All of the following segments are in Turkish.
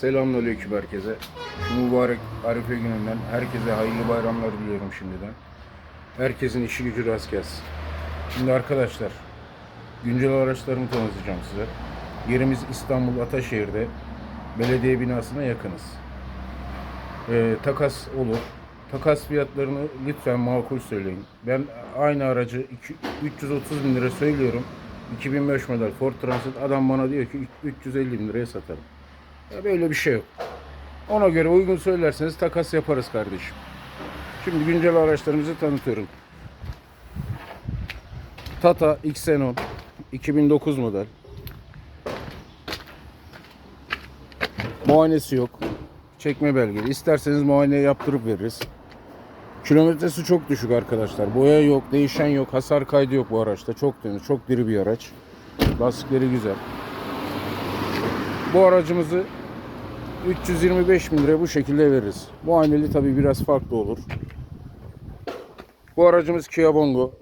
Selamünaleyküm herkese. Mübarek Arife gününden herkese hayırlı bayramlar diliyorum şimdiden. Herkesin işi gücü rast gelsin. Şimdi arkadaşlar, güncel araçlarımı tanıtacağım size. Yerimiz İstanbul Ataşehir'de belediye binasına yakınız. Ee, takas olur. Takas fiyatlarını lütfen makul söyleyin. Ben aynı aracı iki- 330 bin lira söylüyorum. 2005 model Ford Transit adam bana diyor ki 350 bin liraya satarım. Ya böyle bir şey yok. Ona göre uygun söylerseniz takas yaparız kardeşim. Şimdi güncel araçlarımızı tanıtıyorum. Tata Xenon 2009 model. Muayenesi yok. Çekme belgeli. İsterseniz muayene yaptırıp veririz. Kilometresi çok düşük arkadaşlar. Boya yok, değişen yok, hasar kaydı yok bu araçta. Çok temiz, çok diri bir araç. Lastikleri güzel. Bu aracımızı 325 bin liraya bu şekilde veririz. Muayeneli tabi biraz farklı olur. Bu aracımız Kia Bongo.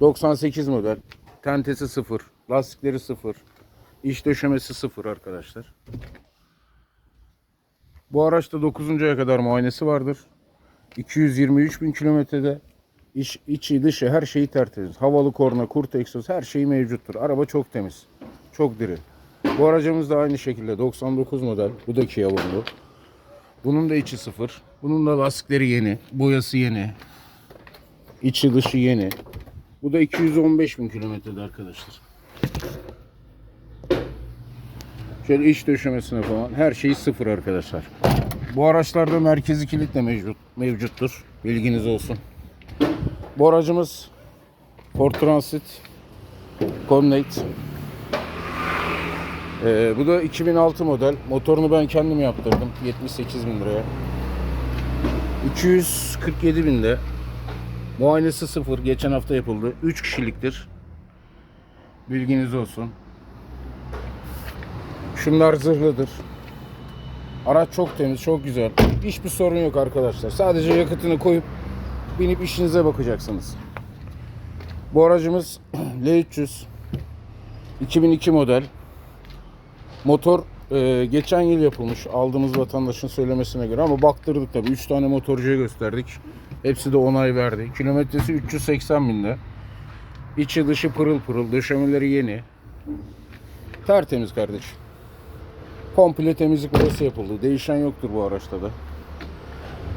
98 model. Tentesi 0. Lastikleri 0. İç döşemesi 0 arkadaşlar. Bu araçta 9. aya kadar muayenesi vardır. 223 bin kilometrede iç, içi dışı her şeyi tertemiz. Havalı korna, kurt egzoz her şeyi mevcuttur. Araba çok temiz. Çok diri. Bu aracımız da aynı şekilde 99 model. Bu da Kia Bongo. Bunun da içi sıfır. Bunun da lastikleri yeni. Boyası yeni. İçi dışı yeni. Bu da 215 bin kilometrede arkadaşlar. Şöyle iç döşemesine falan her şey sıfır arkadaşlar. Bu araçlarda merkezi kilit de mevcut, mevcuttur. Bilginiz olsun. Bu aracımız Ford Transit Connect. Ee, bu da 2006 model. Motorunu ben kendim yaptırdım. 78 bin liraya. 247 binde. Muayenesi sıfır. Geçen hafta yapıldı. 3 kişiliktir. Bilginiz olsun. Şunlar zırhlıdır. Araç çok temiz, çok güzel. Hiçbir sorun yok arkadaşlar. Sadece yakıtını koyup binip işinize bakacaksınız. Bu aracımız L300 2002 model. Motor e, geçen yıl yapılmış aldığımız vatandaşın söylemesine göre ama baktırdık tabii. 3 tane motorcuya gösterdik. Hepsi de onay verdi. Kilometresi 380 binde. İçi dışı pırıl pırıl. Döşemeleri yeni. Tertemiz kardeşim. Komple temizlik burası yapıldı. Değişen yoktur bu araçta da.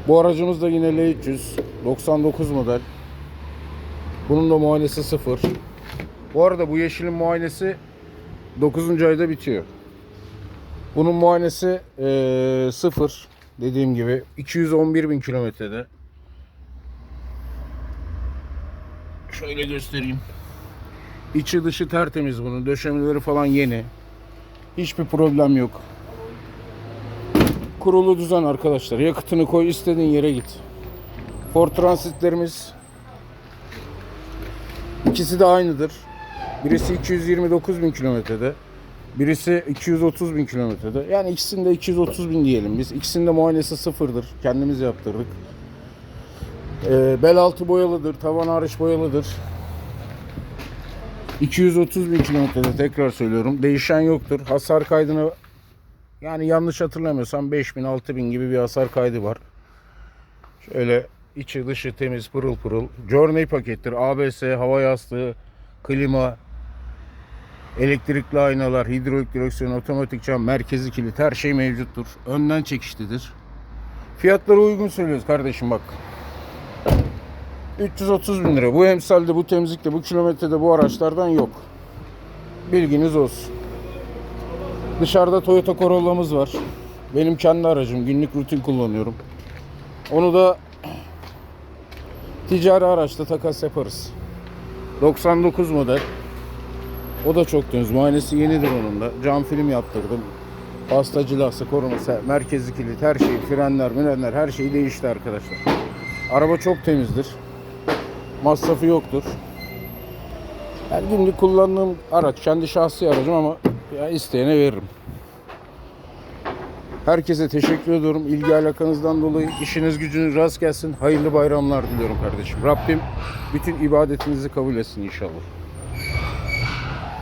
Bu aracımız da yine L300 99 model. Bunun da muayenesi sıfır. Bu arada bu yeşilin muayenesi 9. ayda bitiyor. Bunun muayenesi eee, sıfır. Dediğim gibi 211 bin kilometrede. Şöyle göstereyim. İçi dışı tertemiz bunun. Döşemeleri falan yeni. Hiçbir problem yok. Kurulu düzen arkadaşlar. Yakıtını koy istediğin yere git. Ford Transit'lerimiz ikisi de aynıdır. Birisi 229 bin kilometrede. Birisi 230 bin kilometrede. Yani ikisinde 230 bin diyelim biz. İkisinde muayenesi sıfırdır. Kendimiz yaptırdık. Ee, bel altı boyalıdır. Tavan hariç boyalıdır. 230 bin kilometrede tekrar söylüyorum. Değişen yoktur. Hasar kaydını yani yanlış hatırlamıyorsam 5000 6000 gibi bir hasar kaydı var. Şöyle içi dışı temiz pırıl pırıl. Journey pakettir. ABS, hava yastığı, klima, elektrikli aynalar, hidrolik direksiyon, otomatik cam, merkezi kilit her şey mevcuttur. Önden çekişlidir. Fiyatları uygun söylüyoruz kardeşim bak. 330 bin lira. Bu emsalde, bu temizlikte, bu kilometrede bu araçlardan yok. Bilginiz olsun. Dışarıda Toyota Corolla'mız var. Benim kendi aracım. Günlük rutin kullanıyorum. Onu da ticari araçla takas yaparız. 99 model. O da çok temiz. Muayenesi yenidir onun da. Cam film yaptırdım. Pasta cilası, koruması, merkezi kilit, her şey, frenler, mirenler, her şey değişti arkadaşlar. Araba çok temizdir. Masrafı yoktur. Ben günlük kullandığım araç, kendi şahsi aracım ama ya isteyene veririm. Herkese teşekkür ediyorum. İlgi alakanızdan dolayı işiniz gücünüz rast gelsin. Hayırlı bayramlar diliyorum kardeşim. Rabbim bütün ibadetinizi kabul etsin inşallah.